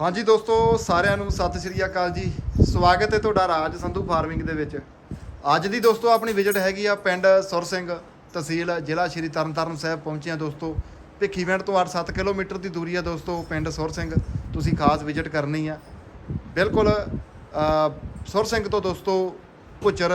ਹਾਂਜੀ ਦੋਸਤੋ, ਸਾਰਿਆਂ ਨੂੰ ਸਤਿ ਸ਼੍ਰੀ ਅਕਾਲ ਜੀ। ਸਵਾਗਤ ਹੈ ਤੁਹਾਡਾ ਰਾਜ ਸੰਧੂ ਫਾਰਮਿੰਗ ਦੇ ਵਿੱਚ। ਅੱਜ ਦੀ ਦੋਸਤੋ, ਆਪਣੀ ਵਿਜ਼ਿਟ ਹੈਗੀ ਆ ਪਿੰਡ ਸੁਰ ਸਿੰਘ ਤਹਿਸੀਲ, ਜ਼ਿਲ੍ਹਾ ਸ਼੍ਰੀ ਤਰਨਤਾਰਨ ਸਾਹਿਬ ਪਹੁੰਚੇ ਆ ਦੋਸਤੋ। ਭਿੱਖੀਵਿੰਡ ਤੋਂ 8-7 ਕਿਲੋਮੀਟਰ ਦੀ ਦੂਰੀ ਆ ਦੋਸਤੋ, ਪਿੰਡ ਸੁਰ ਸਿੰਘ। ਤੁਸੀਂ ਖਾਸ ਵਿਜ਼ਿਟ ਕਰਨੀ ਆ। ਬਿਲਕੁਲ ਸੁਰ ਸਿੰਘ ਤੋਂ ਦੋਸਤੋ, ਭੁੱਚਰ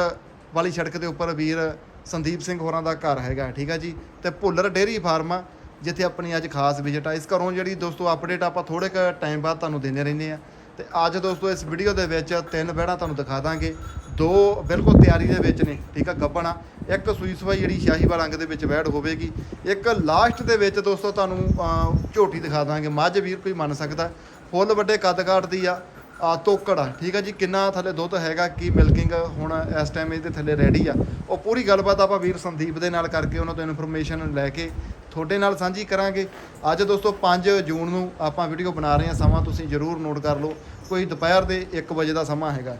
ਵਾਲੀ ਸੜਕ ਦੇ ਉੱਪਰ ਵੀਰ ਸੰਦੀਪ ਸਿੰਘ ਹੋਰਾਂ ਦਾ ਘਰ ਹੈਗਾ, ਠੀਕ ਆ ਜੀ? ਤੇ ਭੁੱਲਰ ਡੇਅਰੀ ਫਾਰਮ ਆ। ਜਿੱਥੇ ਆਪਣੀ ਅੱਜ ਖਾਸ ਵਿਜ਼ਿਟ ਆ, ਇਸ ਘਰੋਂ ਜਿਹੜੀ ਦੋਸਤੋ ਅਪਡੇਟ ਆਪਾਂ ਥੋੜੇ ਕ ਟਾਈਮ ਬਾਅਦ ਤੁਹਾਨੂੰ ਦਿੰਦੇ ਰਹਿੰਦੇ ਆ। ਤੇ ਅੱਜ ਦੋਸਤੋ ਇਸ ਵੀਡੀਓ ਦੇ ਵਿੱਚ ਤਿੰਨ ਬਹਿੜਾਂ ਤੁਹਾਨੂੰ ਦਿਖਾ ਦਾਂਗੇ। ਦੋ ਬਿਲਕੁਲ ਤਿਆਰੀ ਦੇ ਵਿੱਚ ਨੇ, ਠੀਕ ਆ, ਗੱਬਣ। ਇੱਕ ਸੂਈ ਸਵਾਈ ਜਿਹੜੀ ਸ਼ਾਹੀਵਾਲ ਰੰਗ ਦੇ ਵਿੱਚ ਬੈੜ ਹੋਵੇਗੀ। ਇੱਕ ਲਾਸਟ ਦੇ ਵਿੱਚ ਦੋਸਤੋ ਤੁਹਾਨੂੰ ਝੋਟੀ ਦਿਖਾ ਦਾਂਗੇ। ਮੱਝ ਵੀਰ ਕੋਈ ਮੰਨ ਸਕਦਾ। ਫੁੱਲ ਵੱਡੇ ਕੱਦ ਕਾਠ ਦੀ ਆ ਆ ਤੋਕੜ ਆ, ਠੀਕ ਆ ਜੀ। ਕਿੰਨਾ ਥੱਲੇ ਦੁੱਧ ਹੈਗਾ, ਕੀ ਮਿਲਕਿੰਗ ਹੁਣ ਇਸ ਟਾਈਮ ਇਹਦੇ ਥੱਲੇ ਰੈਡੀ ਆ। ਉਹ ਪੂਰੀ ਗੱਲਬਾਤ ਆਪਾਂ ਵੀਰ ਸੰਦੀਪ ਦੇ ਨਾਲ ਕਰਕੇ ਉਹਨਾਂ ਤੋਂ ਇਨਫੋਰਮੇਸ਼ਨ ਲੈ ਕੇ ਤੁਹਾਡੇ ਨਾਲ ਸਾਂਝੀ ਕਰਾਂਗੇ। ਅੱਜ ਦੋਸਤੋ 5 ਜੂਨ ਨੂੰ ਆਪਾਂ ਵੀਡੀਓ ਬਣਾ ਰਹੇ ਹਾਂ। ਸਮਾਂ ਤੁਸੀਂ ਜ਼ਰੂਰ ਨੋਟ ਕਰ ਲਓ। ਕੋਈ ਦੁਪਹਿਰ ਦੇ 1 ਵਜੇ ਦਾ ਸਮਾਂ ਹੈਗਾ।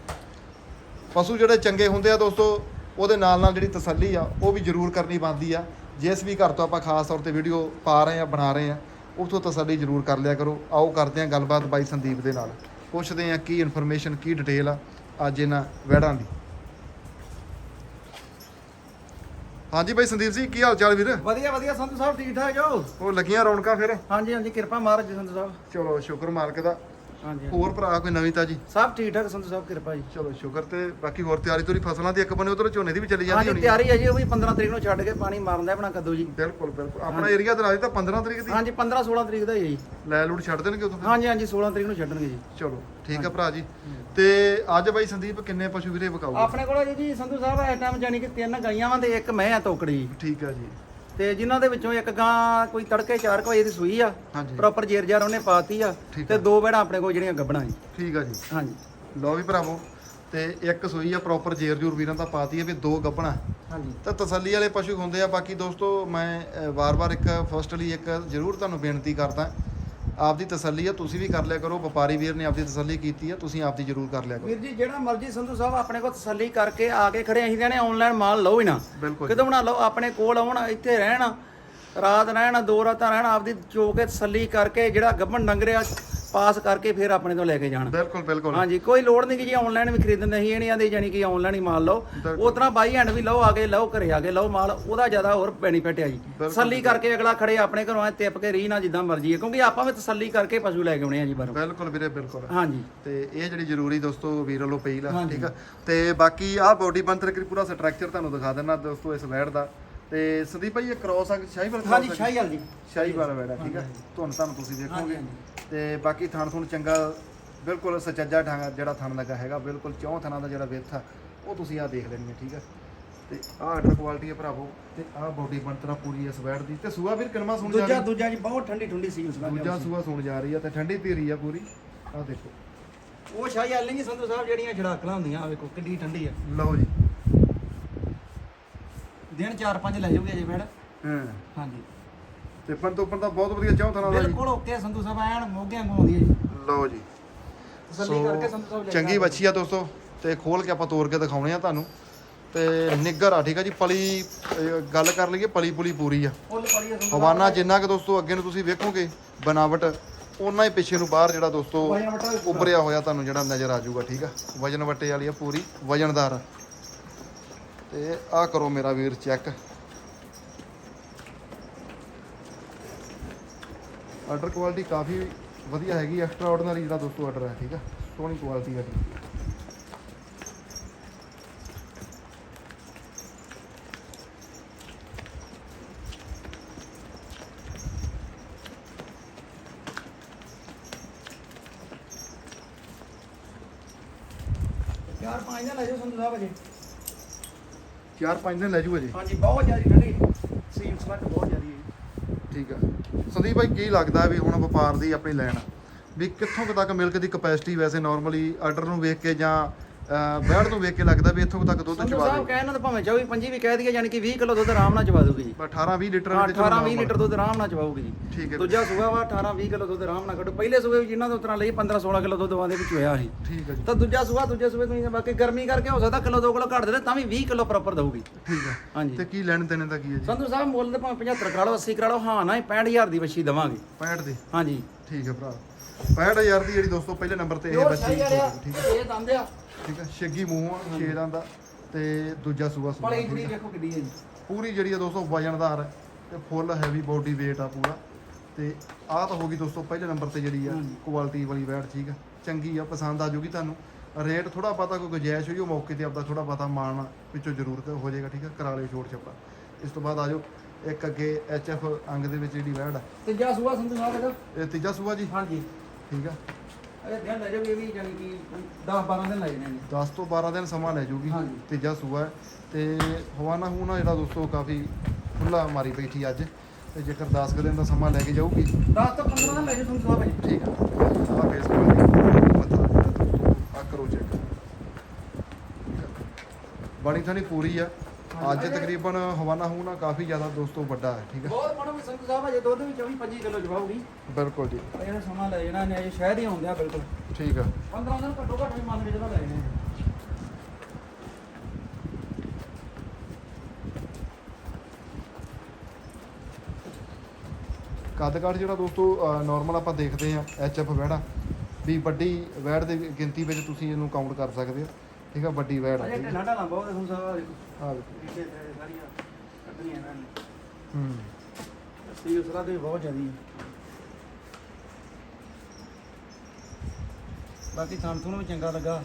ਪਸ਼ੂ ਜਿਹੜੇ ਚੰਗੇ ਹੁੰਦੇ ਆ ਦੋਸਤੋ, ਉਹਦੇ ਨਾਲ ਨਾਲ ਜਿਹੜੀ ਤਸੱਲੀ ਆ, ਉਹ ਵੀ ਜ਼ਰੂਰ ਕਰਨੀ ਬਣਦੀ ਆ। ਜਿਸ ਵੀ ਘਰ ਤੋਂ ਆਪਾਂ ਖਾਸ ਤੌਰ ਤੇ ਵੀਡੀਓ ਪਾ ਰਹੇ ਆ ਬਣਾ ਰਹੇ ਆ ਉਥੋਂ ਤਸੱਲੀ ਜ਼ਰੂਰ ਕਰ ਲਿਆ ਕਰੋ। ਆਓ ਕਰਦੇ ਆ ਗੱਲਬਾਤ ਬਾਈ ਸੰਦੀਪ ਦੇ ਨਾਲ। ਪੁੱਛਦੇ ਆ ਕੀ ਇਨਫੋਰਮੇਸ਼ਨ ਕੀ ਡਿਟੇਲ ਆ ਅੱਜ ਇਹਨਾਂ ਵੈੜਾਂ ਦੀ। ਹਾਂਜੀ ਬਾਈ ਸੰਦੀਪ ਜੀ ਕੀ ਹਾਲ ਚਾਲ ਵੀਰ? ਵਧੀਆ ਵਧੀਆ ਸੰਧੂ ਸਾਹਿਬ ਠੀਕ ਠਾਕ ਜੋ? ਉਹ ਲੱਗੀਆਂ ਰੌਣਕਾਂ ਫਿਰ? ਹਾਂਜੀ ਹਾਂਜੀ ਕਿਰਪਾ ਮਹਾਰਾਜ ਜੀ ਸੰਧੂ ਸਾਹਿਬ। ਚਲੋ ਸ਼ੁਕਰ ਮਾਲਕ ਦਾ। ਹਾਂਜੀ ਹੋਰ ਭਰਾ ਕੋਈ ਨਵੀਂ ਤਾਜੀ? ਸਭ ਠੀਕ ਠਾਕ ਸੰਧੂ ਸਾਹਿਬ ਕਿਰਪਾ ਜੀ। ਚਲੋ ਸ਼ੁਕਰ ਤੇ ਬਾਕੀ ਹੋਰ ਤਿਆਰੀ ਤੋਰੀ ਫਸਲਾਂ ਦੀ ਇੱਕ ਬੰਨੇ ਉਧਰ ਝੋਨੇ ਦੀ ਵੀ ਚੱਲੀ ਜਾਂਦੀ ਹਾਂਜੀ ਹੋਣੀ ਤਿਆਰੀ ਹੈ ਜੀ ਉਹ ਵੀ 15 ਤਰੀਕ ਨੂੰ ਛੱਡ ਕੇ ਪਾਣੀ ਮਾਰਨ ਦਾ ਆਪਣਾ ਕੱਦੂ ਜੀ। ਬਿਲਕੁਲ ਬਿਲਕੁਲ। ਆਪਣਾ ਏਰੀਆ ਤੇ ਰਾਜ ਤਾਂ 15 ਤਰੀਕ ਦੀ। ਹਾਂਜੀ 15 16 ਤਰੀਕ ਦਾ ਹੀ ਹੈ ਜੀ। ਲੈ ਲੂੜ ਛੱਡ ਦੇਣਗੇ ਉਦੋਂ ਫਿਰ? ਹਾਂਜੀ ਹਾਂਜੀ 16 ਤਰੀਕ ਨੂੰ ਛੱਡਣਗੇ ਜੀ। ਚਲੋ ਠੀਕ ਆ ਭਰਾ ਜੀ। ਤੇ ਅੱਜ ਬਾਈ ਸੰਦੀਪ ਕਿੰਨੇ ਪਸ਼ੂ ਵੀਰੇ ਵਿਕਾਊਗਾ? ਆਪਣੇ ਕੋਲ ਜੀ ਜੀ ਸੰਧੂ ਸਾਹਿਬ ਇਸ ਟਾਈਮ ਜਾਨੀ ਕਿ ਤਿੰਨ ਗਾਈਆਂ ਵਾਂ ਤੇ ਇੱਕ ਮੈਂ ਆ ਤੋਕੜੀ। ਠੀਕ ਆ ਜੀ। ਤੇ ਜਿਨ੍ਹਾਂ ਦੇ ਵਿੱਚੋਂ ਇੱਕ ਗਾਂ ਕੋਈ ਤੜਕੇ 4 ਵਜੇ ਦੀ ਸੂਈ ਆ ਹਾਂਜੀ। ਪ੍ਰੋਪਰ ਜੇਰ ਜਾਰ ਉਹਨੇ ਪਾਤੀ ਆ ਠੀਕ ਤੇ ਦੋ ਬੈੜਾਂ ਆਪਣੇ ਕੋਲ ਜਿਹੜੀਆਂ ਗੱਬਣਾ ਜੀ ਠੀਕ ਆ ਜੀ। ਹਾਂਜੀ। ਲਓ ਵੀ ਭਰਾਵੋ ਤੇ ਇੱਕ ਸੂਈ ਆ ਪ੍ਰੋਪਰ ਜੇਰ ਜੂਰ ਵੀਰਾਂ ਦਾ ਪਾਤੀ ਆ ਵੀ ਦੋ ਗੱਭਣਾ ਹਾਂਜੀ। ਤਾਂ ਤਸੱਲੀ ਵਾਲੇ ਪਸ਼ੂ ਹੁੰਦੇ ਆ ਬਾਕੀ ਦੋਸਤੋ ਮੈਂ ਅ, ਵਾਰ-ਵਾਰ ਇੱਕ ਫਸਟਲੀ ਇੱਕ ਜ਼ਰੂਰ ਤੁਹਾਨੂੰ ਬੇਨਤੀ ਕਰਦਾ ਆਪਦੀ ਤਸੱਲੀ ਆ ਤੁਸੀਂ ਵੀ ਕਰ ਲਿਆ ਕਰੋ ਵਪਾਰੀ ਵੀਰ ਨੇ ਆਪਦੀ ਤਸੱਲੀ ਕੀਤੀ ਆ ਤੁਸੀਂ ਆਪਦੀ ਜ਼ਰੂਰ ਕਰ ਲਿਆ ਕਰੋ। ਵੀਰ ਜੀ ਜਿਹੜਾ ਮਰਜ਼ੀ ਸੰਧੂ ਸਾਹਿਬ ਆਪਣੇ ਕੋਲ ਤਸੱਲੀ ਕਰਕੇ ਆ ਕੇ ਖੜੇ ਅਸੀਂ ਕਹਿੰਦੇ ਆਨਲਾਈਨ ਮਾਲ ਲਓ ਹੀ ਨਾ। ਬਿਲਕੁਲ ਕਿਦੋਂ ਬਣਾ ਲਓ ਆਪਣੇ ਕੋਲ ਆਉਣ ਇੱਥੇ ਰਹਿਣ ਰਾਤ ਰਹਿਣ ਦੋ ਰਾਤਾਂ ਰਹਿਣ ਆਪਦੀ ਚੋ ਕੇ ਤਸੱਲੀ ਕਰਕੇ ਜਿਹੜਾ ਗੱਭਣ ਡੰਗ ਰਿਹਾ ਪਾਸ ਕਰਕੇ ਫਿਰ ਆਪਣੇ ਤੋਂ ਲੈ ਕੇ ਜਾਣ। ਬਿਲਕੁਲ ਬਿਲਕੁਲ। ਹਾਂਜੀ ਕੋਈ ਲੋੜ ਨਹੀਂ ਕਿ ਜੀ ਆਨਲਾਈਨ ਵੀ ਖਰੀਦਣ ਨਹੀਂ ਇਹ ਨਹੀਂ ਆਂਦੇ ਜਾਨੀ ਕਿ ਆਨਲਾਈਨ ਹੀ ਮਾਲ ਲਓ। ਉਸ ਤਰ੍ਹਾਂ ਬਾਈ ਹੈਂਡ ਵੀ ਲਓ ਆ ਕੇ ਲਓ ਘਰੇ ਆ ਕੇ ਲਓ ਮਾਲ ਉਹਦਾ ਜ਼ਿਆਦਾ ਹੋਰ ਬੈਨੀਫਿਟ ਹੈ ਜੀ। ਤਸੱਲੀ ਕਰਕੇ ਅਗਲਾ ਖੜੇ ਆਪਣੇ ਘਰੋਂ ਐ ਤਿੱਪ ਕੇ ਰੀ ਨਾ ਜਿੱਦਾਂ ਮਰਜ਼ੀ ਹੈ ਕਿਉਂਕਿ ਆਪਾਂ ਵੀ ਤਸੱਲੀ ਕਰਕੇ ਪਸ਼ੂ ਲੈ ਕੇ ਆਉਣੇ ਆ ਜੀ ਬਾਹਰੋਂ। ਬਿਲਕੁਲ ਵੀਰੇ ਬਿਲਕੁਲ। ਹਾਂਜੀ। ਤੇ ਇਹ ਜਿਹੜੀ ਜ਼ਰੂਰੀ ਦੋਸਤੋ ਵੀਰ ਵੱਲੋਂ ਪਈ ਲਾ। ਠੀਕ ਆ? ਤੇ ਬਾਕੀ ਆਹ ਬੋਡੀ ਬੰਤਰ ਕਰੀ ਪੂਰਾ ਸਟਰਕਚਰ ਤੁਹਾਨੂੰ ਦਿਖਾ ਦਿੰਦਾ ਦੋਸਤੋ ਇਸ ਵੈੜ ਦਾ। ਤੇ ਸੰਦੀਪ ਭਾਈ ਇਹ ਕ੍ਰੋਸ ਆ ਸ਼ਾਹੀਵਾਲ ਹਾਂਜੀ ਆ? ਸ਼ਾਹੀ ਗੱਲ ਜੀ। ਸ਼ਾਹੀਵਾਲ ਵੈੜ ਆ ਠੀਕ ਆ? ਤੁਹਾਨੂੰ ਤੁਹਾਨੂੰ ਤੁਸੀਂ ਦੇਖੋਗੇ ਤੇ ਬਾਕੀ ਥਣ ਥੁਣ ਚੰਗਾ ਬਿਲਕੁਲ ਸਚੱਜਾ ਢੰਗ ਜਿਹੜਾ ਥਣ ਲੱਗਾ ਹੈਗਾ ਬਿਲਕੁਲ ਚੌਂ ਥਣਾਂ ਦਾ ਜਿਹੜਾ ਵਿੱਥ ਆ ਉਹ ਤੁਸੀਂ ਆ ਦੇਖ ਲੈਣੀ ਹੈ ਠੀਕ ਆ? ਤੇ ਆਹ ਆਰਡਰ ਕੁਆਲਿਟੀ ਹੈ ਭਰਾਵੋ ਤੇ ਆਹ ਬੋਡੀ ਬੰਤਰ ਆ ਪੂਰੀ ਇਸ ਵੈੜ ਦੀ। ਤੇ ਸੂਆ ਵੀਰ ਕਿੰਨਾ ਸੁਣ ਜਾ ਦੂਜਾ ਰਹੀ? ਦੂਜਾ ਜੀ ਬਹੁਤ ਠੰਡੀ ਠੰਡੀ ਸੀ ਉਸ ਦੂਜਾ ਸੂਆ ਸੁਣ ਜਾ ਰਹੀ ਆ ਤੇ ਠੰਡੀ ਧੀਰੀ ਆ ਪੂਰੀ। ਆਹ ਦੇਖੋ। ਉਹ ਸ਼ਾਹੀ ਨਹੀਂ ਸੰਧੂ ਸਾਹਿਬ ਜਿਹੜੀਆਂ ਛੜਾਕਲਾਂ ਹੁੰਦੀਆਂ ਆ ਵੇਖੋ ਕਿੰਨੀ ਠੰਡੀ ਆ। ਲਓ ਜੀ। ਦਿਨ 4-5 ਲੈ ਜਾਓਗੇ ਜੀ ਮੈਡ ਹਾਂ। ਹਾਂਜੀ। ਤੇ ਪਨ ਤੋਂ ਬਹੁਤ ਵਧੀਆ ਚੌਂ ਥਾਂ ਦਾ ਜੀ। ਬਿਲਕੁਲ ਓਕੇ ਸੰਧੂ ਸਾਹਿਬ ਐਨ ਮੋਗਿਆਂ ਗਾਉਂਦੀ ਹੈ ਜੀ। ਲਓ ਜੀ। ਤਸੱਲੀ ਕਰਕੇ ਸੰਧੂ ਸਾਹਿਬ ਲੈ ਚੰਗੀ। ਬੱਚੀ ਆ ਦੋਸਤੋ ਤੇ ਖੋਲ ਕੇ ਆਪਾਂ ਤੋੜ ਕੇ ਦਿਖਾਉਣੇ ਆ ਤੁਹਾਨੂੰ। ਤੇ ਨਿੱਗਰ ਆ ਠੀਕ ਆ ਜੀ? ਪਲੀ ਗੱਲ ਕਰ ਲਈਏ ਪਲੀ ਪੁਲੀ ਪੂਰੀ ਆ। ਫੁੱਲ ਪੜੀ ਆ ਸੰਧੂ ਹਵਾਨਾ ਜਿੰਨਾ ਕਿ ਦੋਸਤੋ ਅੱਗੇ ਨੂੰ ਤੁਸੀਂ ਵੇਖੋਗੇ ਬਨਾਵਟ ਉਹਨਾਂ ਹੀ ਪਿੱਛੇ ਨੂੰ ਬਾਹਰ ਜਿਹੜਾ ਦੋਸਤੋ ਵਜਨ ਵਟਾ। ਉੱਭਰਿਆ ਹੋਇਆ ਤੁਹਾਨੂੰ ਜਿਹੜਾ ਨਜ਼ਰ ਆ ਜਾਊਗਾ ਠੀਕ ਆ? ਵਜਨ ਵਟੇ ਵਾਲੀ ਆ ਪੂਰੀ ਵਜਨਦਾਰ। ਆ। ਤੇ ਆਹ ਕਰੋ ਮੇਰਾ ਵੀਰ ਚੈੱਕ। ਆਰਡਰ ਕੁਆਲਿਟੀ ਕਾਫੀ ਵਧੀਆ ਹੈਗੀ ਐਕਸਟਰਾ ਆਰਡੀਨਰੀ ਜਿਹੜਾ ਦੋਸਤੋ ਆਰਡਰ ਹੈ ਠੀਕ ਆ? ਸੋਹਣੀ ਕੁਆਲਿਟੀ ਹੈ ਚਾਰ ਪੰਜ ਦਿਨ ਲੈ ਜਾਓ ਸੰਧੂ ਸਾਹਿਬ ਅਜੇ ਚਾਰ ਪੰਜ ਦਿਨ ਲੈ ਜੀ। ਹਾਂਜੀ ਬਹੁਤ ਜ਼ਿਆਦਾ ਠੰਡੀ। ਸੀਮ ਸਮੱਟ ਬਹੁਤ ਜ਼ਿਆਦਾ ਹੈ ਠੀਕ ਆ। ਸੰਦੀਪ ਭਾਈ ਕੀ ਲੱਗਦਾ ਵੀ ਹੁਣ ਵਪਾਰ ਦੀ ਆਪਣੀ ਲੈਣ ਵੀ ਕਿੱਥੋਂ ਕੁ ਤੱਕ ਮਿਲਕ ਦੀ ਕਪੈਸਿਟੀ ਵੈਸੇ ਨਾਰਮਲੀ ਆਰਡਰ ਨੂੰ ਵੇਖ ਕੇ ਜਾਂ ਬੈੜ ਨੂੰ ਵੇਖ ਕੇ ਲੱਗਦਾ ਵੀ ਇੱਥੋਂ ਤੱਕ ਦੁੱਧ ਸੰਧੂ ਚਵਾ ਸਾਹਿਬ ਦੇ ਤਾਂ ਭਾਵੇਂ 24 25 ਵੀ ਕਹਿ ਦਈਏ ਯਾਨੀ ਕਿ 20 ਕਿਲੋ ਦੁੱਧ ਆਰਾਮ ਨਾਲ ਚਵਾ ਦੂਗੀ ਜੀ। 18 20 ਲੀਟਰ ਹਾਂ, ਦੇ 18 20 ਲੀਟਰ ਦੁੱਧ ਆਰਾਮ ਨਾਲ ਚਵਾਉਗੀ ਜੀ। ਠੀਕ ਹੈ ਦੂਜਾ ਸੂਆ ਵਾ 18 20 ਕਿਲੋ ਦੁੱਧ ਆਰਾਮ ਨਾਲ ਕੱਢੋ। ਪਹਿਲੇ ਸੂਏ ਵੀ ਜਿਨ੍ਹਾਂ ਤੋਂ ਉਤਰਾਂ ਲਈ 15 16 ਕਿਲੋ ਦੁੱਧ ਵਾਂ ਦੇ ਵਿੱਚ ਹੋਇਆ ਸੀ। ਠੀਕ ਹੈ ਜੀ। ਤਾਂ ਦੂਜਾ ਸੂਆ ਦੂਜੇ ਸੂਏ ਤੋਂ ਹੀ ਬਾਕੀ ਗਰਮੀ ਕਰਕੇ ਹੋ ਸਕਦਾ ਕਿਲੋ 2 ਕਿਲੋ ਘੱਟ ਦੇ ਤਾਂ ਵੀ 20 ਕਿਲੋ ਪ੍ਰੋਪਰ ਦਊਗੀ। ਠੀਕ ਹੈ। ਹਾਂਜੀ। ਤੇ ਕੀ ਲੈਣ ਦੇਣੇ ਦਾ ਕੀ ਹੈ ਜੀ? ਸੰਧੂ ਸਾਹਿਬ ਮੁੱਲ ਦੇ ਭਾਵੇਂ 75 ਕਰਾ ਲਓ 80 ਕਰਾ ਲਓ ਹਾਂ ਨਾ ਹੀ 65000 ਦੀ ਵੱਛੀ ਦਵਾਂਗੇ। 65 ਦੀ। ਹਾਂਜੀ। ਠੀਕ ਹੈ ਭਰਾ। 65000 ਦੀ ਜਿਹੜੀ ਦੋਸਤੋ ਪਹਿਲੇ ਨੰਬਰ ਤੇ ਇਹ ਪਿਓਰ ਬੱਚੀ ਸ਼ਾਹੀ ਵਾਲਿਆ ਠੀਕ ਹੈ। ਇਹ ਦੰਦ ਆ। ਠੀਕ ਹੈ ਛੇਗੀ ਮੂੰਹ ਆ ਛੇ ਦਾ ਤੇ ਦੂਜਾ ਸੂਆ ਸੂਆ ਪਲੀ ਹੈ। ਵੇਖੋ ਕਿੱਡੀ ਹੈ ਜੀ। ਪੂਰੀ ਜਿਹੜੀ ਆ ਦੋਸਤੋ ਵਜਨਦਾਰ ਹੈ ਤੇ ਫੁੱਲ ਹੈਵੀ ਬੋਡੀ weight ਆ ਪੂਰਾ। ਤੇ ਆਹ ਤਾਂ ਹੋ ਗਈ ਦੋਸਤੋ ਪਹਿਲੇ ਨੰਬਰ ਤੇ ਜਿਹੜੀ ਆ। ਕੁਆਲਿਟੀ ਵਾਲੀ ਵੈਟ ਠੀਕ ਆ ਚੰਗੀ ਆ ਪਸੰਦ ਆ ਜੂਗੀ ਤੁਹਾਨੂੰ। ਰੇਟ ਥੋੜਾ ਪਤਾ ਕੋਈ ਗੁੰਜਾਇਸ਼ ਹੋਈ ਉਹ ਮੌਕੇ ਤੇ ਆਪਦਾ ਥੋੜਾ ਪਤਾ ਮਾਣ ਵਿੱਚੋਂ ਜ਼ਰੂਰ ਕ- ਹੋ ਜਾਏਗਾ ਠੀਕ ਆ ਕਰਾ ਲਿਓ ਛੋਟ ਛੱਪਾ। ਇਸ ਤੋਂ ਬਾਅਦ ਆਜੋ ਇੱਕ ਅੱਗੇ ਐਫ ਅੰਗ ਦੇ ਵਿੱਚ ਜਿਹੜੀ ਵੈਟ ਆ। ਤੀਜਾ ਸੂਆ ਸੰਧੂ ਸਾਹਿਬ ਇਹਦਾ ਇਹ ਤੀਜਾ ਸੂਆ ਜੀ? ਹਾਂਜੀ। ਠੀਕ ਆ? ਇਹ ਧਿਆਨ ਲੈ ਜਾਓ ਵੀ ਜਾਨੀ ਕਿ 10 12 ਦਿਨ ਲੱਗ ਜਾਣੇ 10 ਤੋਂ 12 ਦਿਨ ਸਮਾਂ ਲੈ ਜੂਗੀ ਹਾਂਜੀ। ਤੀਜਾ ਸੂਆ ਹੈ। ਤੇ ਹਵਾਨਾ ਹੂਨਾ ਜਿਹੜਾ ਦੋਸਤੋ ਕਾਫੀ ਖੁੱਲਾ ਮਾਰੀ ਬੈਠੀ ਅੱਜ। ਤੇ ਜੇਕਰ 10 ਕੁ ਦਿਨ ਦਾ ਸਮਾਂ ਲੈ ਕੇ ਜਾਊਗੀ। 10 ਤੋਂ 15 ਦਿਨ ਲੱਗ ਜਾਓ ਸੰਧੂ ਸਾਹਿਬ ਜੀ ਠੀਕ ਆ। ਆ ਫੇਸ ਕੋਲ ਮਤਲਬ ਜਿਹੜਾ ਦੋਸਤੋ ਆ ਕਰੋ ਚੈੱਕ ਬਣੀ ਥਾਣੀ ਪੂਰੀ ਆ। ਅੱਜ ਤਕਰੀਬਨ ਹਵਾਨਾ ਹੂਨਾ ਕਾਫੀ ਜ਼ਿਆਦਾ ਦੋਸਤੋ ਵੱਡਾ ਹੈ ਠੀਕ ਹੈ। ਬਹੁਤ ਵੀ ਸੰਧੂ ਸਾਹਿਬ ਅਜੇ ਦੁੱਧ ਵੀ 24 25 ਕਿਲੋ ਜਵਾਉਗੀ ਬਿਲਕੁਲ ਜੀ। ਇਹ ਜਿਹੜਾ ਸਮਾਂ ਲੈ ਜਾਣਾ ਨੇ ਅਜੇ ਸ਼ਹਿਰ ਹੀ ਆਉਂਦੇ ਆ ਬਿਲਕੁਲ। ਠੀਕ ਆ। 15 ਦਿਨ ਘੱਟੋ ਘੱਟ ਵੀ ਮੰਨ ਕੇ ਜਿਹੜਾ ਲੈ ਜਾਣੇ ਕੱਦ ਕਾਠ ਜਿਹੜਾ ਦੋਸਤੋ ਨਾਰਮਲ ਆਪਾਂ ਦੇਖਦੇ ਆ ਐਚਐਫ ਵੈੜਾ ਵੀ ਵੱਡੀ ਵੈੜ ਦੇ ਗਿਣਤੀ ਵਿੱਚ ਤੁਸੀਂ ਇਹਨੂੰ ਕਾਊਂਟ ਕਰ ਸਕਦੇ ਹੋ ਠੀਕ ਆ ਵੱਡੀ ਵੈੜ ਆ ਅਜੇ ਆ ਢਿੱਲਾ ਢਾਲਾ ਬਹੁਤ ਹੈ ਸੰਧੂ ਸਾਹਿਬ ਆਹ ਦੇਖੋ। ਪਿੱਛੇ ਤੇ ਸਾਰੀਆਂ ਕੱਢਣੀਆਂ ਇਹਨਾਂ ਨੇ। ਹੂੰ। ਸੀ ਉਸਰਾ ਤੇ ਬਹੁਤ ਜ਼ਿਆਦੀ ਹੈ। ਬਾਕੀ ਥਾਂ ਤੁਹਾਨੂੰ ਵੀ ਚੰਗਾ ਲੱਗਾ।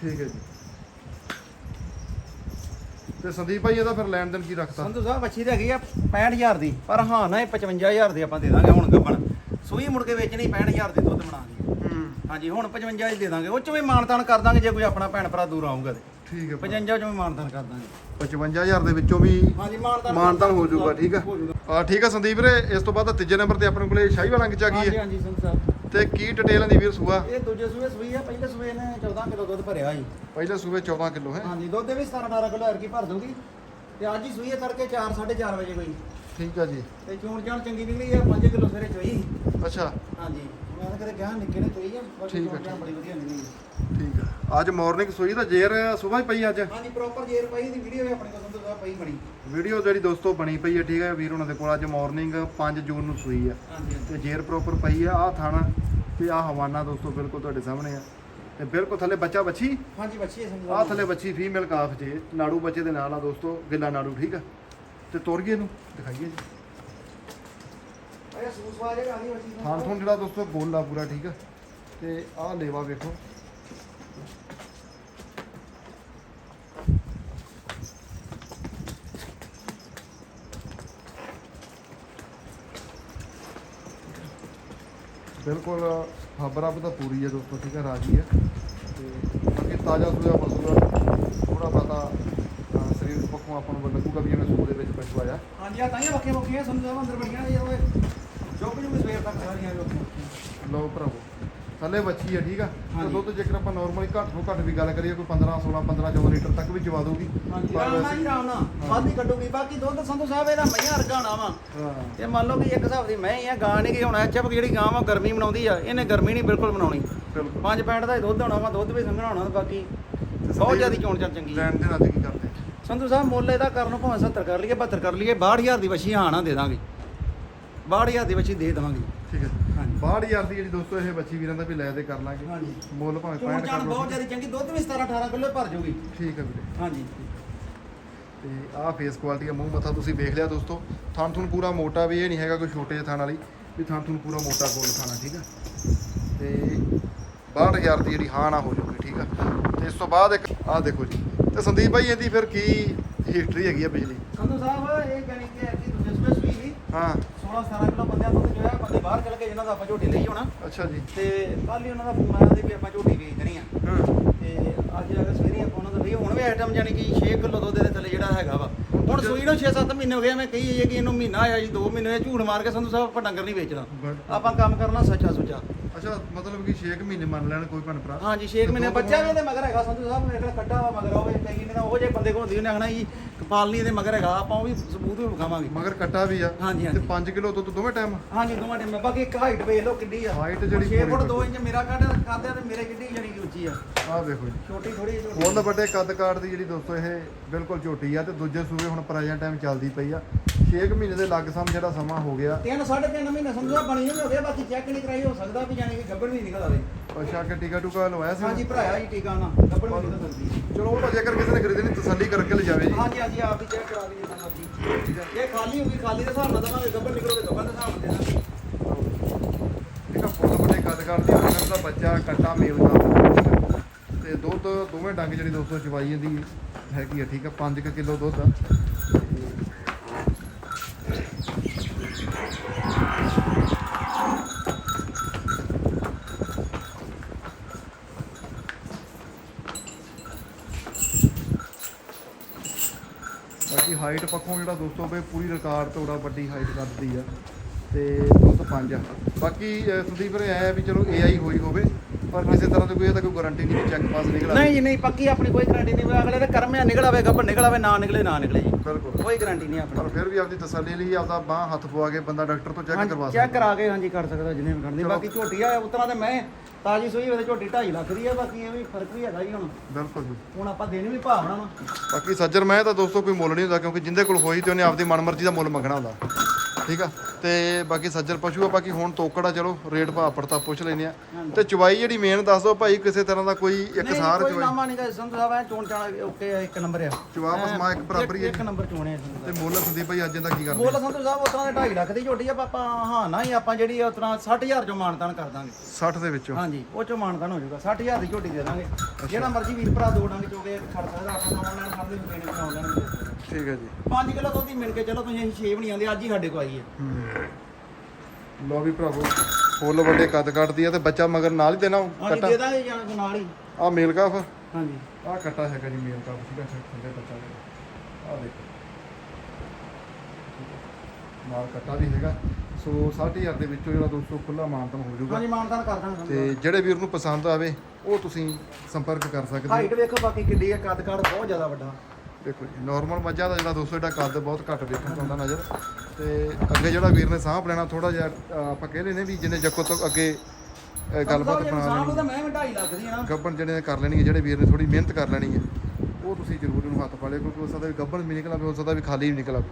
ਠੀਕ ਹੈ ਜੀ। ਤੇ ਸੰਦੀਪ ਭਾਈ ਇਹਦਾ ਫਿਰ ਲੈਣ ਦੇਣ ਕੀ ਰੱਖਤਾ? ਸੰਧੂ ਸਾਹਿਬ ਅੱਛੀ ਤੇ ਹੈਗੀ ਆ 65000 ਦੀ। ਪਰ ਹਾਂ ਨਾ ਇਹ 55000 ਦੀ ਆਪਾਂ ਦੇ ਦਾਂਗੇ ਹੁਣ ਗੱਬਣ। ਸੂਈ ਮੁੜ ਕੇ ਵੇਚਣੀ 65000 ਦੀ ਦੁੱਧ ਬਣਾ ਦੀ। ਹੂੰ ਹਾਂਜੀ ਹੁਣ 55 ਦੀ ਦੇ ਦਾਂਗੇ। ਉਹ ਚ ਵੀ ਮਾਨਤਾਨ ਕਰ ਦਾਂਗੇ ਜੇ ਕੋਈ ਆਪਣਾ ਭੈਣ ਭਰਾ ਦੂਰ ਆਊਗਾ ਤੇ। ਠੀਕ ਹੈ 55 ਚੋਂ ਵੀ ਮਾਨਤਾਨ ਕਰ ਦਾਂਗੇ। 55000 ਦੇ ਵਿੱਚੋਂ ਵੀ ਹਾਂਜੀ ਮਾਨਤਾਨ ਮਾਨਤਾਨ ਹੋ ਜਾਊਗਾ ਠੀਕ ਆ ਹੋ? ਜਾਊਗਾ। ਆ ਠੀਕ ਆ ਸੰਦੀਪ ਵੀਰੇ ਇਸ ਤੋਂ ਬਾਅਦ ਤੀਜੇ ਨੰਬਰ ਤੇ ਆਪਣੇ ਕੋਲੇ ਸ਼ਾਹੀ ਵਾਲਾ ਅੰਗ ਚ ਆ ਗਈ ਹਾਂਜੀ ਹੈ ਹਾਂਜੀ ਸੰਧੂ ਸਾਹਿਬ। ਤੇ ਕੀ ਡਿਟੇਲਾਂ ਦੀ ਵੀਰ ਸੂਆ? ਇਹ ਦੂਜੇ ਸੂਏ ਸੂਈ ਆ ਪਹਿਲੇ ਸੂਏ ਨੇ 14 ਕਿਲੋ ਦੁੱਧ ਭਰਿਆ ਜੀ ਪਹਿਲੇ ਸੂਬੇ 14 ਕਿਲੋ ਹੈ? ਹਾਂਜੀ ਦੁੱਧ ਦੇ ਵੀ 17 18 ਕਿਲੋ ਹਰ ਕੀ ਭਰ ਦੂਗੀ ਤੇ ਅੱਜ ਹੀ ਸੂਈ ਹੈ ਤੜਕੇ 4 4:30 ਵਜੇ ਕੋਈ। ਠੀਕ ਆ ਜੀ। ਤੇ ਚੋਣ ਚਾਣ ਚੰਗੀ ਨਿਕਲੀ ਆ 5 ਕਿਲੋ ਸਵੇਰੇ ਚੋਈ ਅੱਛਾ। ਹਾਂਜੀ। ਮੈਂ ਤਾਂ ਕਦੇ ਗਿਆ ਨਿੱਕੇ ਨੇ ਚੋਈ ਆ ਬਾਕੀ ਠੀਕ ਆ, ਚੋਣ ਚਾਣ ਬੜੀ ਵਧੀਆ ਨਿਕਲੀ ਠੀਕ ਆ। ਅੱਜ ਮਾਰਨਿੰਗ ਸੂਈ ਦਾ ਜੇਰ ਸਵੇਰ ਹੀ ਪਈ ਅੱਜ? ਹਾਂਜੀ ਪ੍ਰੋਪਰ ਜੇਰ ਪਈ ਦੀ ਵੀਡੀਓ ਵੀ ਆਪਣੇ ਕੋਲ ਸਾਹਿਬ ਪਈ ਬਣੀ ਵੀਡੀਓ ਜਿਹੜੀ ਦੋਸਤੋ ਬਣੀ ਪਈ ਹੈ ਠੀਕ ਹੈ ਵੀਰ ਉਹਨਾਂ ਦੇ ਕੋਲ ਅੱਜ ਮਾਰਨਿੰਗ 5 ਜੂਨ ਨੂੰ ਸੂਈ ਆ। ਹਾਂਜੀ ਹਾਂਜੀ। ਤੇ ਜੇਰ ਪ੍ਰੋਪਰ ਪਈ ਆ ਆ ਥਾਣਾ ਤੇ ਆ ਹਵਾਨਾ ਦੋਸਤੋ ਬਿਲਕੁਲ ਤੁਹਾਡੇ ਸਾਹਮਣੇ ਆ। ਤੇ ਬਿਲਕੁਲ ਥੱਲੇ ਬੱਚਾ ਬੱਚੀ? ਹਾਂਜੀ ਬੱਚੀ ਹੈ ਸੰਧੂ ਆ ਥੱਲੇ ਬੱਚੀ ਫੀਮੇਲ ਕਾਫ ਜੇ ਨਾੜੂ ਬੱਚੇ ਦੇ ਨਾਲ ਆ ਦੋਸਤੋ ਗਿੱਲਾ ਨਾੜੂ ਠੀਕ ਆ? ਤੇ ਤੋਰੀਏ ਨੂੰ ਦਿਖਾਈਏ ਜੀ। ਸਾਹਿਬ। ਥੋਂ ਜਿਹੜਾ ਦੋਸਤੋ ਗੋਲ ਪੂਰਾ ਠੀਕ ਆ। ਤੇ ਆਹ ਲੇਵਾ ਵੇਖੋ। ਬਿਲਕੁਲ ਖਬਰਾਂ ਤਾਂ ਪੂਰੀ ਹੈ ਦੋਸਤੋ ਠੀਕ ਹੈ ਰਾਜੀ ਹੈ ਤੇ ਬਾਕੀ ਤਾਜ਼ਾ ਸੂਆ ਪਸ਼ੂ ਆ ਥੋੜਾ ਅਹ, ਸਰੀਰ ਪੱਖੋਂ ਆਪਾਂ ਨੂੰ ਲੱਗੂਗਾ ਵੀ ਜਿਵੇਂ ਸੂਰ ਦੇ ਵਿੱਚ ਪਸ਼ੂ ਆਇਆ। ਹਾਂਜੀ ਆ ਤਾਈਆਂ ਬੱਕੀਆਂ ਬੱਕੀਆਂ ਸੰਧੂ ਸਾਹਿਬ ਅੰਦਰ ਬੜੀਆਂ ਇਹ ਚੁੱਪ ਜੂ ਸਵੇਰ ਤੱਕ ਸਾਰੀਆਂ ਬੱਕੀਆਂ ਲਓ ਭਰਾਵੋ ਥੱਲੇ ਬੱਚੀ ਹੈ ਠੀਕ ਆ? ਤੇ ਹਾਂਜੀ। ਦੁੱਧ ਜੇਕਰ ਆਪਾਂ ਨਾਰਮਲੀ ਘੱਟ ਤੋਂ ਘੱਟ ਵੀ ਗੱਲ ਕਰੀਏ ਕੋਈ 15 16 15 14 ਲੀਟਰ ਤੱਕ ਵੀ ਚਵਾ ਦਊਗੀ। ਹਾਂਜੀ ਪਰ ਰਾਮ ਨਾਲ ਜੀ ਰਾਮ ਨਾਲ। ਵਾਧੀ ਕੱਢੂਗੀ। ਬਾਕੀ ਦੁੱਧ ਸੰਧੂ ਸਾਹਿਬ ਇਹਦਾ ਮਈਆਂ ਰਗਾਣਾ ਵਾ। ਹਾਂ। ਤੇ ਮੰਨ ਲਓ ਕਿ ਇੱਕ ਹਿਸਾਬ ਦੀ ਮੈਂ ਹੀ ਆ ਗਾਂ ਨਹੀਂ ਕਿ ਹੁਣ ਐਚਐਫ ਜਿਹੜੀ ਗਾਂ ਵਾ ਗਰਮੀ ਬਣਾਉਂਦੀ ਆ। ਇਹਨੇ ਗਰਮੀ ਨਹੀਂ ਬਿਲਕੁਲ ਬਣਾਉਣੀ ਬਿਲਕੁਲ। 5 ਪੈਂਟ ਦਾ ਹੀ ਦੁੱਧ ਹੋਣਾ ਵਾ ਦੁੱਧ ਵੀ ਸੰਘਣਾ ਹੋਣਾ ਤੇ ਬਾਕੀ ਬਹੁਤ ਜ਼ਿਆਦਾ ਚੋਣ ਚੱਲ ਚੰਗੀ ਆ। ਲੈਣ ਦੇ ਨਾਲ ਕੀ ਕਰਦੇ? ਸੰਧੂ ਸਾਹਿਬ ਮੁੱਲ ਇਹਦਾ ਕਰਨ ਨੂੰ ਭਾਵੇਂ 70 ਕਰ ਲਈਏ 72 ਕਰ ਲਈਏ 62000 ਦੀ ਹਾਂ ਨਾ ਦੇ ਦਾਂਗੇ। 62000 ਦੀ ਵਛੀ ਦੇ ਦੇਵਾਂਗੇ। ਠੀਕ ਹੈ। ਹਾਂਜੀ। 62000 ਦੀ ਜਿਹੜੀ ਦੋਸਤੋ ਇਹ ਬੱਚੀ ਵੀਰਾਂ ਦਾ ਵੀ ਲੈ ਦੇ ਕਰ ਲਾਂਗੇ। ਹਾਂਜੀ। ਮੁੱਲ ਭਾਵੇਂ ਚੋਣ 65 ਚਾਣ ਕਰ ਬਹੁਤ ਜ਼ਿਆਦਾ ਚੰਗੀ ਦੁੱਧ ਵੀ 17 18 ਕਿਲੋ ਭਰ ਜੂਗੀ। ਠੀਕ ਹੈ ਵੀਰੇ। ਹਾਂਜੀ। ਤੇ ਆਹ ਫੇਸ ਕੁਆਲਿਟੀ ਆ ਮੂੰਹ ਮੱਥਾ ਤੁਸੀਂ ਵੇਖ ਲਿਆ ਦੋਸਤੋ। ਥਣ ਥੁਣ ਪੂਰਾ ਮੋਟਾ ਵੀ ਇਹ ਨਹੀਂ ਹੈਗਾ ਕੋਈ ਛੋਟੇ ਜਿਹੇ ਥਣ ਵਾਲੀ ਵੀ ਥਣ ਥੁਣ ਪੂਰਾ ਮੋਟਾ ਗੋਲ ਥਾਣਾ ਠੀਕ ਆ। ਤੇ 62000 ਦੀ ਜਿਹੜੀ ਹਾਂ ਨਾ ਹੋ ਜਾਊਗੀ ਠੀਕ ਆ। ਤੇ ਇਸ ਤੋਂ ਬਾਅਦ ਇੱਕ ਆਹ ਦੇਖੋ ਜੀ। ਤੇ ਸੰਦੀਪ ਭਾਈ ਇਹਦੀ ਫਿਰ ਕੀ ਹਿਸਟਰੀ ਹੈਗੀ ਆ ਪਿਛਲੀ ਸੰਧੂ ਸਾਹਿਬ ਇਹ ਜਾਨੀ ਕਿ ਐਕੀ ਦੂਜੇ ਸੂਈ ਸੀ। ਹਾਂ। 16 17 ਕਿਲੋ ਬੰਦਿਆਂ ਤੋਂ ਜੋ ਹੈ ਬੰਦੇ ਬਾਹਰ ਚਲ ਗਏ ਜਿਨ੍ਹਾਂ ਦਾ ਆਪਾਂ ਝੋਟੀ ਲਈ ਹੋਣਾ। ਅੱਛਾ ਜੀ। ਤੇ ਕੱਲ ਹੀ ਉਹਨਾਂ ਦਾ ਫੋਨ ਆਇਆ ਸੀ ਵੀ ਆਪਾਂ ਝੋਟੀ ਵੇਚ ਦੇਣੀ ਆ। ਹਾਂ। ਤੇ ਅੱਜ ਅਗਰ ਸਵੇਰੇ ਆਪਾਂ ਉਹਨਾਂ ਦਾ ਲਈ ਹੁਣ ਵੀ ਆਈਟਮ ਜਾਨੀ ਕਿ 6 ਕਿਲੋ ਦੁੱਧ ਦੇ ਥੱਲੇ ਜਿਹੜਾ ਹੈਗਾ ਵਾ। ਹੁਣ ਸੂਈ ਨੂੰ 6-7 ਮਹੀਨੇ ਹੋ ਗਏ ਮੈਂ ਕਹੀ ਜਾਈਏ ਕਿ ਇਹਨੂੰ ਮਹੀਨਾ ਆਇਆ ਜੀ 2 ਮਹੀਨੇ ਝੂਠ ਮਾਰ ਕੇ ਸੰਧੂ ਸਾਹਿਬ ਆਪਾਂ ਡੰਗਰ ਨਹੀਂ ਵੇਚਣਾ। ਆਪਾਂ ਕੰਮ ਕਰਨਾ ਸੱਚਾ ਸੁੱਚਾ। ਅੱਛਾ ਮਤਲਬ ਕਿ 6 ਮਹੀਨੇ ਮੰਨ ਲੈਣ ਕੋਈ ਭੈਣ ਭਰਾ। ਹਾਂਜੀ 6 ਮਹੀਨੇ ਬੱਚਾ ਵੀ ਇਹਦੇ ਮਗਰ ਹੈਗਾ ਸੰਧੂ ਸਾਹਿਬ ਮੇਰੇ ਕੋਲ ਕੱਟਾ ਵਾ ਮਗਰ ਹੋਵੇ ਕਈ ਨੇ ਉਹ ਜੇ ਬੰਦੇ ਕੋਲ ਹੁੰਦੀ ਉਹਨੇ ਆਖਣਾ ਜੀ ਕਪਾਲਨੀ ਦੇ ਮਗਰ ਹੈਗਾ ਆਪਾਂ ਉਹ ਵੀ ਸਬੂਤ ਵੀ ਵਿਖਾਵਾਂਗੇ। ਮਗਰ ਕੱਟਾ ਵੀ ਆ। ਹਾਂਜੀ, ਤੇ ਹਾਂਜੀ। 5 ਕਿਲੋ ਦੁੱਧ ਦੋਵੇਂ ਟਾਈਮ ਹਾਂਜੀ ਦੋਵਾਂ ਟੀਮਾਂ ਬਾਕੀ ਇੱਕ ਹਾਈਟ ਵੇਖ ਲਓ ਕਿੱਡੀ ਆ। Height ਜਿਹੜੀ 6 ਫੁੱਟ ਪੂਰੀ 2 ਇੰਚ ਮੇਰਾ ਕੱਢ ਕਰਦੇ ਤੇ ਮੇਰੇ ਕਿੱਡੀ ਜਾਨੀ ਕਿ ਉੱਚੀ ਆ। ਆਹ ਵੇਖੋ ਜੀ। ਛੋਟੇ ਛੋਟੀ ਥੋੜੀ ਝੋਟੀ ਫੁੱਲ ਵੱਡੇ ਕੱਦ ਕਾਠ ਦੀ ਜਿਹੜੀ ਦੋਸਤੋ ਇਹ ਬਿਲਕੁਲ ਝੋਟੀ ਆ ਤੇ ਦੂਜੇ ਸੂਬੇ ਹੁਣ ਪ੍ਰੈਜ਼ੈਂਟ ਟਾਈਮ ਚੱਲਦੀ ਪਈ ਆ। 6 ਮਹੀਨੇ ਦੇ ਲੱਗ ਸਮ ਜਿਹੜਾ ਸਮਾਂ ਹੋ ਗਿਆ। ਤਿੰਨ ਸਾਢੇ ਤਿੰਨ ਮਹੀਨੇ ਸਮਝੋ ਬਣੀ ਹੋਈ ਹੋਵੇ ਬਾਕੀ ਚੈੱਕ ਨਹੀਂ ਕਰਾਈ ਹੋ ਸਕਦਾ ਵੀ ਜਾਨੀ ਵੀ ਨਿਕਲ ਅੱਛਾ ਕਿ ਟੀਕਾ ਟੂਕਾ ਲਵਾਇਆ ਸੀ? ਹਾਂਜੀ ਭਰਾਇਆ ਜੀ ਟੀਕਾ ਨਾ ਗੱਬੜ ਵੀ ਨਿਕਲ ਸਕਦੀ ਚਲੋ ਉਹ ਜੇਕਰ ਕਿਸੇ ਨੇ ਖਰੀਦਣੀ ਤਸੱਲੀ ਕਰਕੇ ਲਿਜਾਵੇ ਜੀ। ਹਾਂਜੀ ਹਾਂਜੀ ਆਪ ਹੀ ਚੈੱਕ ਕਰਾ ਲਈਏ ਤਾਂ ਮਰਜ਼ੀ। ਇਹ ਖਾਲੀ ਹੋਊਗੀ ਖਾਲੀ ਦੇ ਹਿਸਾਬ ਨਾਲ ਦਵਾਂਗੇ ਗੱਬੜ ਨਿਕਲੋਗੇ ਗੱਬੜ ਦੇ ਹਿਸਾਬ ਨਾਲ ਦੇ ਦਾਂਗੇ ਠੀਕ ਆ ਫੁੱਲ ਵੱਡੇ ਕੱਦ ਕਾਠ ਦੀ ਉਹਨਾਂ ਦਾ ਬੱਚਾ ਕੱਟਾ ਮੇਲ ਦਾ ਤੇ ਦੁੱਧ ਦੋਵੇਂ ਡੰਗ ਜਿਹੜੀ ਦੋਸਤੋ ਚਵਾਈ ਜਾਂਦੀ ਹੈਗੀ ਆ ਠੀਕ ਆ 5 ਕਿਲੋ ਦੁੱਧ। ਆ ਬਾਕੀ ਹਾਈਟ ਪੱਖੋਂ ਜਿਹੜਾ ਦੋਸਤੋ ਬਈ ਪੂਰੀ ਰਿਕਾਰਡ ਤੋਂ ਬੜਾ ਵੱਡੀ ਹਾਈਟ ਕਰਦੀ ਆ ਤੇ ਦੁੱਧ ਪੰਜ ਆ। ਬਾਕੀ ਸੰਦੀਪ ਵੀਰੇ ਆਇਆ ਵੀ ਚਲੋ AI ਹੋਈ ਹੋਵੇ ਪਰ ਕਿਸੇ ਤਰ੍ਹਾਂ ਦੀ ਕੋਈ ਇਹਦਾ ਕੋਈ ਗਾਰੰਟੀ ਨਹੀਂ ਕਿ ਚੈੱਕ ਪਾਸ ਨਿਕਲ ਨਹੀਂ ਜੀ ਨਹੀਂ ਪੱਕੀ ਆਪਣੀ ਕੋਈ ਗਾਰੰਟੀ ਨਹੀਂ ਹੋਵੇ ਅਗਲੇ ਦੇ ਕਰਮ ਆ ਨਿਕਲ ਆਵੇ ਗੱਬੜ ਨਿਕਲ ਆਵੇ ਨਾ ਨਿਕਲੇ ਨਾ ਨਿਕਲੇ ਜੀ। ਬਿਲਕੁਲ। ਕੋਈ ਗਾਰੰਟੀ ਨਹੀਂ ਆਪਣੀ। ਪਰ ਫਿਰ ਵੀ ਆਪਦੀ ਤਸੱਲੀ ਲਈ ਆਪਦਾ ਬਾਹ ਹੱਥ ਪਵਾ ਕੇ ਬੰਦਾ ਡਾਕਟਰ ਤੋਂ ਚੈੱਕ ਕਰਵਾ ਚੈੱਕ ਸਕਦਾ। ਕਰਾ ਕੇ ਹਾਂਜੀ ਕਰ ਸਕਦਾ ਜਿਹਨੇ ਵੀ ਕਰਨੀ। ਬਾਕੀ ਝੋਟੀ ਆ ਉਤਰਾ ਤੇ ਮੈਂ ਤਾਜੀ ਸੂਈ ਵੇ ਝੋਟੀ 2.5 ਲੱਖ ਦੀ ਆ ਬਾਕੀ ਇਹ ਵੀ ਫ਼ਰਕ ਵੀ ਹੈਗਾ ਜੀ ਹੁਣ। ਬਿਲਕੁਲ ਜੀ। ਹੁਣ ਆਪਾਂ ਦੇਣੀ ਵੀ ਭਾਵਨਾ ਵਾ। ਬਾਕੀ ਸੱਜਰ ਮੈਂ ਤਾਂ ਦੋਸਤੋ ਕੋਈ ਮੁੱਲ ਨਹੀਂ ਹੁੰਦਾ ਕਿਉਂਕਿ ਜਿੰਦੇ ਕੋਲ ਹੋਈ ਤੇ ਉਹਨੇ ਆਪਦੀ ਮਨਮਰਜ਼ੀ ਦਾ ਮੁੱਲ ਮੰਗਣਾ ਹੁੰਦਾ। ਠੀਕ ਆ? ਤੇ ਬਾਕੀ ਸੱਜਰ ਪਸ਼ੂ ਆ ਬਾਕੀ ਹੁਣ ਤੋਕੜਾ ਚਲੋ ਰੇਟ ਭਾਅ ਪੜਤਾ ਪੁੱਛ ਲੈਨੇ ਆ। ਤੇ ਚਵਾਈ ਜਿਹੜੀ ਮੇਨ ਦੱਸ ਦਿਓ ਭਾਈ ਕਿਸੇ ਤਰ੍ਹਾਂ ਦਾ ਕੋਈ ਇੱਕ ਸਾਰ ਕੋਈ ਚਵਾਈ? ਨਾਮਾ ਨਹੀਂ ਗਾ ਸੰਤ ਸਾਹਿਬ ਐ ਚੋਣ ਚਾਣ ਓਕੇ ਆ, ਇੱਕ ਨੰਬਰ ਆ। ਐਂ ਅਸਮਾ ਇੱਕ ਬਰਾਬਰ ਹੀ ਹੈ ਇੱਕ ਜੀ। ਨੰਬਰ ਚੋਣੇ ਆ ਸੰਤ ਤੇ ਮੁੱਲ ਸੰਦੀਪ ਭਾਈ ਅੱਜ ਦਾ ਕੀ ਕਰਦੇ? ਮੁੱਲ ਸੰਤ ਸਾਹਿਬ ਉਤਰਾ ਦੇ 2.5 ਲੱਖ ਦੀ ਝੋਟੀ ਆ ਆਪਾਂ ਹਾਂ ਨਾ ਹੀ ਆਪਾਂ ਜਿਹੜੀ ਉਤਰਾ 60000 ਚੋਂ ਮਾਨਤਾਨ ਕਰ ਦਾਂਗੇ। 60 ਦੇ ਵਿੱਚੋਂ? ਹਾਂਜੀ ਉਹ ਚੋਂ ਮਾਨਤਾਨ ਹੋ ਜਾਊਗਾ 60000 ਦੀ ਝੋਟੀ ਦੇ ਦਾਂਗੇ। ਜਿਹੜਾ ਮਰਜ਼ੀ ਵੀਰ ਭਰਾ ਦੋ ਡੰਗ ਚੋਗੇ ਖੜ ਸਕਦਾ ਆਪਾਂ ਆਨਲਾਈਨ ਖੜਦੇ ਵੀ ਦੇਣੇ ਆਨਲਾਈਨ ਦੇ ਠੀਕ ਹੈ ਜੀ। 5 ਕਿਲੋ ਦੁੱਧ ਹੀ ਮਿਲ ਕੇ ਚਲੋ ਤੁਸੀਂ ਅਸੀਂ 6 ਵੀ ਨਹੀਂ ਆਂਦੇ ਅੱਜ ਹੀ ਸਾਡੇ ਕੋ ਆਈ ਹੈ। ਲੋ ਵੀ ਭਰਾਵੋ ਫੁੱਲ ਵੱਡੇ ਕੱਦ ਕੱਟਦੀ ਆ ਤੇ ਬੱਚਾ ਮਗਰ ਨਾਲ ਹੀ ਦੇਣਾ ਹਾਂਜੀ ਕੱਟਾ। ਦੇ ਦਾਂਗੇ ਜਾਂ ਨਾਲ ਹੀ। ਆ ਮੇਲ ਕਾਫ। ਹਾਂਜੀ। ਆ ਕੱਟਾ ਹੈਗਾ ਜੀ ਮੇਲ ਕਾਫ ਠੀਕ ਹੈ ਥੱਲੇ ਬੱਚਾ ਆ ਦੇਖੋ। ਨਾਲ ਕੱਟਾ ਵੀ ਹੈਗਾ। ਸੋ 60000 ਦੇ ਵਿੱਚੋਂ ਜਿਹੜਾ ਦੋਸਤੋ ਖੁੱਲਾ ਮਾਨਤਨ ਹੋ ਜਾਊਗਾ। ਹਾਂਜੀ ਮਾਨਤਾਨ ਕਰ ਦਾਂਗੇ ਤੇ ਜਿਹੜੇ ਵੀਰ ਨੂੰ ਪਸੰਦ ਆਵੇ ਉਹ ਤੁਸੀਂ ਸੰਪਰਕ ਕਰ ਸਕਦੇ ਹੋ। ਹਾਈਟ ਵੇਖੋ ਬਾਕੀ ਕਿੱਡੀ ਹੈ ਕੱਦ ਕਾਠ ਬਹੁਤ ਜ਼ਿਆਦਾ ਵੱਡਾ। ਦੇਖੋ ਜੀ ਨਾਰਮਲ ਮੱਝਾਂ ਦਾ ਜਿਹੜਾ ਦੋਸਤੋ ਇਹਦਾ ਕੱਦ ਬਹੁਤ ਘੱਟ ਵੇਖਣ ਨੂੰ ਆਉਂਦਾ ਨਜ਼ਰ। ਤੇ ਅੱਗੇ ਜਿਹੜਾ ਵੀਰ ਨੇ ਸਾਹ ਲੈਣਾ ਥੋੜਾ ਜਿਹਾ ਆਪਾਂ ਕਹਿ ਲੈਨੇ ਵੀ ਜਿੰਨੇ ਜੱਕੋ ਤੋਂ ਅੱਗੇ ਗੱਲਬਾਤ ਬਣਾ ਲੈਣੀ ਤਾਂ ਮੈਂ ਵੀ 2.5 ਲੱਖ ਦੀ ਨਾ ਗੱਬਣ ਜਿਹੜੇ ਕਰ ਲੈਣੀ ਹੈ ਜਿਹੜੇ ਵੀਰ ਨੇ ਥੋੜੀ ਮਿਹਨਤ ਕਰ ਲੈਣੀ ਹੈ ਉਹ ਤੁਸੀਂ ਜ਼ਰੂਰ ਇਹਨੂੰ ਹੱਥ ਪਾ ਲਿਓ ਕਿਉਂਕਿ ਹੋ ਸਕਦਾ ਵੀ ਗੱਬਣ ਵੀ ਨਿਕਲ ਆਵੇ ਹੋ ਸਕਦਾ ਵੀ ਖਾਲੀ ਵੀ ਨਿਕਲ ਆਵੇ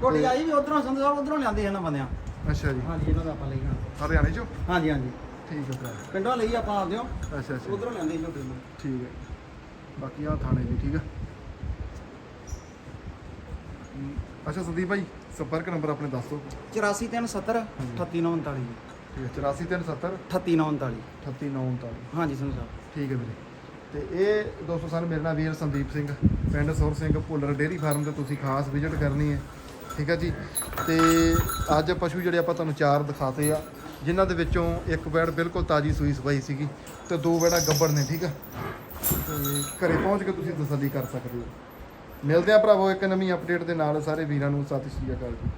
ਕੋਟੀ ਆਈ ਵੀ ਉਧਰੋਂ ਸੰਦ ਸਾਹਿਬ ਉਧਰੋਂ ਲਿਆਂਦੇ ਇਹਨਾਂ ਬੰਦਿਆਂ। ਅੱਛਾ ਜੀ। ਹਾਂਜੀ ਇਹਨਾਂ ਦਾ ਆਪਾਂ ਲਈ ਜਾਣਾ ਹਰਿਆਣੇ ਚੋਂ? ਹਾਂਜੀ ਹਾਂਜੀ। ਠੀਕ ਹੈ ਭਰਾ। ਪਿੰਡੋਂ ਲਈ ਆਪਾਂ ਆਪਦਿਓ ਅੱਛਾ ਅੱਛਾ। ਉਧਰੋਂ ਲਿਆਂਦੇ ਝੋਟੀ ਨੂੰ। ਠੀਕ ਹੈ। ਬਾਕੀ ਆ ਥਾਣੇ ਦੀ ਠੀਕ ਹੈ। ਅੱਛਾ ਸੰਦੀਪ ਭਾਈ ਸੰਪਰਕ ਨੰਬਰ ਆਪਣੇ ਦੱਸ। ਦਿਓ 84370 38939 ਠੀਕ ਹੈ 8437 38939 3939 ਹਾਂਜੀ ਸੰਦ ਸਾਹਿਬ। ਠੀਕ ਹੈ ਵੀਰੇ। ਤੇ ਇਹ ਦੋਸਤੋ ਸਾਨੂੰ ਮੇਰੇ ਨਾਲ ਵੀਰ ਸੰਦੀਪ ਸਿੰਘ ਪਿੰਡ ਸੁਰ ਸਿੰਘ ਭੁੱਲਰ ਡੇਅਰੀ ਫਾਰਮ ਤੇ ਤੁਸੀਂ ਖਾਸ ਵਿਜ਼ਿਟ ਕਰਨੀ ਹੈ। ਠੀਕ ਹੈ ਜੀ? ਤੇ ਅੱਜ ਪਸ਼ੂ ਜਿਹੜੇ ਆਪਾਂ ਤੁਹਾਨੂੰ ਚਾਰ ਦਿਖਾਤੇ ਆ ਜਿਨ੍ਹਾਂ ਦੇ ਵਿੱਚੋਂ ਇੱਕ ਬੈੜ ਬਿਲਕੁਲ ਤਾਜੀ ਸੂਈ ਸਵਾਈ ਸੀਗੀ ਤੇ ਦੋ ਬੈੜਾ ਗੱਬੜ ਨੇ ਠੀਕ ਆ ਤੇ ਘਰੇ ਪਹੁੰਚ ਕੇ ਤੁਸੀਂ ਤਸੱਲੀ ਕਰ ਸਕਦੇ ਹੋ। ਮਿਲਦੇ ਆ ਭਰਾਵੋ ਇੱਕ ਨਵੀਂ ਅਪਡੇਟ ਦੇ ਨਾਲ ਸਾਰੇ ਵੀਰਾਂ ਨੂੰ। ਸਤਿ ਸ਼੍ਰੀ ਅਕਾਲ ਜੀ।